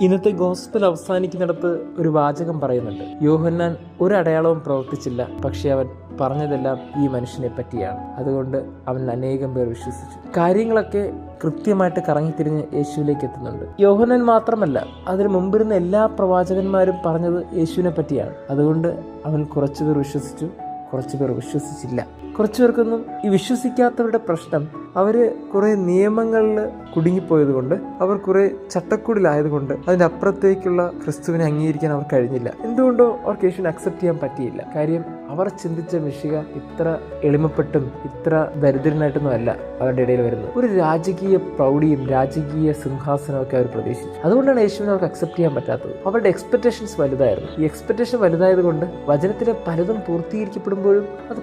ഇന്നത്തെ ഗോസ്പൽ അവസാനിക്കുന്നിടത്ത് ഒരു വാചകം പറയുന്നുണ്ട്. യോഹന്നാൻ ഒരു അടയാളവും പ്രവർത്തിച്ചില്ല പക്ഷേ അവൻ പറഞ്ഞതെല്ലാം ഈ മനുഷ്യനെ പറ്റിയാണ്. അതുകൊണ്ട് അവൻ അനേകം പേർ വിശ്വസിച്ചു. കാര്യങ്ങളൊക്കെ കൃത്യമായിട്ട് കറങ്ങിത്തിരിഞ്ഞ് യേശുവിലേക്ക് എത്തുന്നുണ്ട്. യോഹനൻ മാത്രമല്ല അതിന് മുമ്പിരുന്ന എല്ലാ പ്രവാചകന്മാരും പറഞ്ഞത് യേശുവിനെ പറ്റിയാണ്. അതുകൊണ്ട് അവൻ കുറച്ചുപേർ വിശ്വസിച്ചു കുറച്ചുപേർ വിശ്വസിച്ചില്ല. കുറച്ചു പേർക്കൊന്നും ഈ വിശ്വസിക്കാത്തവരുടെ പ്രശ്നം അവർ കുറേ നിയമങ്ങളിൽ കുടുങ്ങിപ്പോയതുകൊണ്ട് അവർ കുറേ ചട്ടക്കൂടിലായതുകൊണ്ട് അതിന്റെ അപ്പുറത്തേക്കുള്ള ക്രിസ്തുവിനെ അംഗീകരിക്കാൻ അവർ കഴിഞ്ഞില്ല. എന്തുകൊണ്ടോ അവർക്ക് യേശുവിനെ അക്സെപ്റ്റ് ചെയ്യാൻ പറ്റിയില്ല. കാര്യം അവർ ചിന്തിച്ച മിഷിക ഇത്ര എളിമപ്പെട്ടും ഇത്ര ദരിദ്രനായിട്ടൊന്നും അല്ല അവരുടെ ഇടയിൽ വരുന്നത്. ഒരു രാജകീയ പ്രൗഢിയും രാജകീയ സിംഹാസനവും ഒക്കെ അവർ പ്രതീക്ഷിച്ചു. അതുകൊണ്ടാണ് യേശുവിനെ അവർക്ക് അക്സെപ്റ്റ് ചെയ്യാൻ പറ്റാത്തത്. അവരുടെ എക്സ്പെക്ടേഷൻസ് വലുതായിരുന്നു. ഈ എക്സ്പെക്ടേഷൻ വലുതായത് കൊണ്ട് വചനത്തിലെ പലതും പൂർത്തീകരിക്കപ്പെടുമ്പോഴും അത്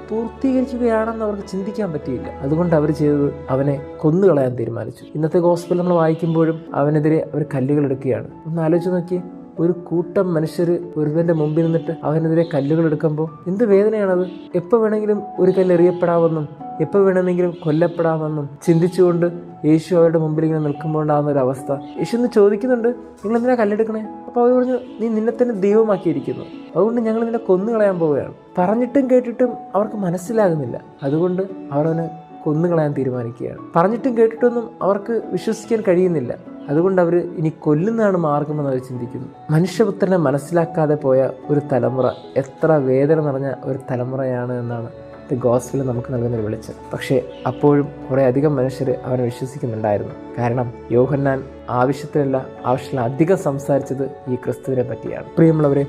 പൂർത്തീകരിക്കുകയാണെന്ന് അവർക്ക് ചിന്തിക്കാൻ പറ്റിയില്ല. അതുകൊണ്ട് അവർ ചെയ്തത് അവനെ കൊന്നുകളയാൻ തീരുമാനിച്ചു. ഇന്നത്തെ ഗോസ്പൽ നമ്മൾ വായിക്കുമ്പോഴും അവനെതിരെ അവർ കല്ലുകൾ എടുക്കുകയാണ്. ഒന്ന് ആലോചിച്ച് നോക്കിയേ ഒരു കൂട്ടം മനുഷ്യർ ഒരുവന്റെ മുമ്പിൽ നിന്നിട്ട് അവനെതിരെ കല്ലുകൾ എടുക്കുമ്പോൾ എന്ത് വേദനയാണത്? എപ്പോൾ വേണമെങ്കിലും ഒരു കല്ല് എറിയപ്പെടാമെന്നും എപ്പോൾ വേണമെങ്കിലും കൊല്ലപ്പെടാമെന്നും ചിന്തിച്ചുകൊണ്ട് യേശു അവരുടെ മുമ്പിൽ ഇങ്ങനെ നിൽക്കുമ്പോൾ ഉണ്ടാകുന്ന ഒരു അവസ്ഥ. യേശു ഒന്ന് ചോദിക്കുന്നുണ്ട് നിങ്ങൾ എന്തിനാ കല്ലെടുക്കണേ? അപ്പോൾ അവർ പറഞ്ഞു നീ നിന്നെ തന്നെ ദൈവമാക്കിയിരിക്കുന്നു. അതുകൊണ്ട് ഞങ്ങൾ നിന്നെ കൊന്നു കളയാൻ പോവുകയാണ്. പറഞ്ഞിട്ടും കേട്ടിട്ടും അവർക്ക് മനസ്സിലാകുന്നില്ല. അതുകൊണ്ട് അവർ അവനെ കൊന്നുകളയാൻ തീരുമാനിക്കുകയാണ്. പറഞ്ഞിട്ടും കേട്ടിട്ടൊന്നും അവർക്ക് വിശ്വസിക്കാൻ കഴിയുന്നില്ല. അതുകൊണ്ട് അവർ ഇനി കൊല്ലുന്നതാണ് മാർഗമെന്ന് അവർ ചിന്തിക്കുന്നു. മനുഷ്യപുത്രനെ മനസ്സിലാക്കാതെ പോയ ഒരു തലമുറ എത്ര വേദന നിറഞ്ഞ ഒരു തലമുറയാണ് എന്നാണ് ദ ഗോസ്ഫിൽ നമുക്ക് നൽകുന്ന ഒരു വെളിച്ചം. പക്ഷേ അപ്പോഴും കുറേ അധികം മനുഷ്യർ അവനെ വിശ്വസിക്കുന്നുണ്ടായിരുന്നു. കാരണം യോഹന്നാൻ ആവശ്യത്തിലല്ല ആവശ്യത്തിൽ അധികം സംസാരിച്ചത് ഈ ക്രിസ്തുവിനെ പറ്റിയാണ്. പ്രിയമുള്ളവരെ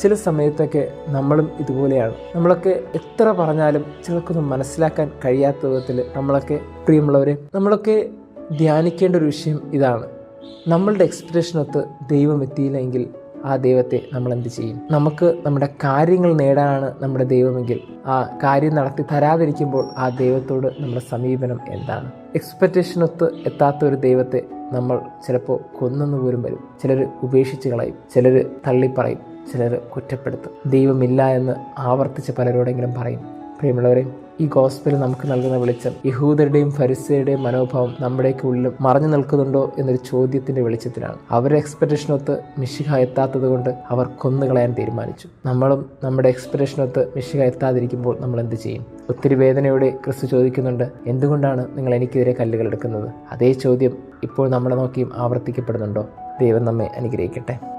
ചില സമയത്തൊക്കെ നമ്മളും ഇതുപോലെയാണ്. നമ്മളൊക്കെ എത്ര പറഞ്ഞാലും ചിലർക്കൊന്നും മനസ്സിലാക്കാൻ കഴിയാത്ത വിധത്തിൽ നമ്മളൊക്കെ പ്രിയമുള്ളവരെ നമ്മളൊക്കെ ധ്യാനിക്കേണ്ട ഒരു വിഷയം ഇതാണ്. നമ്മളുടെ എക്സ്പെക്റ്റേഷനൊത്ത് ദൈവം എത്തിയില്ലെങ്കിൽ ആ ദൈവത്തെ നമ്മൾ എന്ത് ചെയ്യും? നമുക്ക് നമ്മുടെ കാര്യങ്ങൾ നേടാനാണ് നമ്മുടെ ദൈവമെങ്കിൽ ആ കാര്യം നടത്തി തരാതിരിക്കുമ്പോൾ ആ ദൈവത്തോട് നമ്മുടെ സമീപനം എന്താണ്? എക്സ്പെക്റ്റേഷനൊത്ത് എത്താത്ത ഒരു ദൈവത്തെ നമ്മൾ ചിലപ്പോൾ കൊന്നെന്ന് പോലും വരും. ചിലർ ഉപേക്ഷിച്ച് കളയും. ചിലർ തള്ളിപ്പറയും. ചിലർ കുറ്റപ്പെടുത്തും. ദൈവമില്ല എന്ന് ആവർത്തിച്ച് പലരോടെങ്കിലും പറയും. പ്രിയമുള്ളവരെ ഈ ഗോസ്പൽ നമുക്ക് നൽകുന്ന വെളിച്ചം യഹൂദരുടെയും ഫരിസയുടെയും മനോഭാവം നമ്മുടെയൊക്കെ ഉള്ളിൽ മറഞ്ഞു നിൽക്കുന്നുണ്ടോ എന്നൊരു ചോദ്യത്തിന്റെ വെളിച്ചത്തിലാണ്. അവരുടെ എക്സ്പെക്ടേഷനൊത്ത് മിശിഹ എത്താത്തത് കൊണ്ട് അവർ കൊന്നുകളയാൻ തീരുമാനിച്ചു. നമ്മളും നമ്മുടെ എക്സ്പെക്ടേഷനൊത്ത് മിശിഹ എത്താതിരിക്കുമ്പോൾ നമ്മൾ എന്ത് ചെയ്യും? ഒത്തിരി വേദനയോടെ ക്രിസ്തു ചോദിക്കുന്നുണ്ട് എന്തുകൊണ്ടാണ് നിങ്ങൾ എനിക്കെതിരെ കല്ലുകൾ എടുക്കുന്നത്? അതേ ചോദ്യം ഇപ്പോൾ നമ്മളെ നോക്കിയും ആവർത്തിക്കപ്പെടുന്നുണ്ടോ? ദൈവം നമ്മെ അനുഗ്രഹിക്കട്ടെ.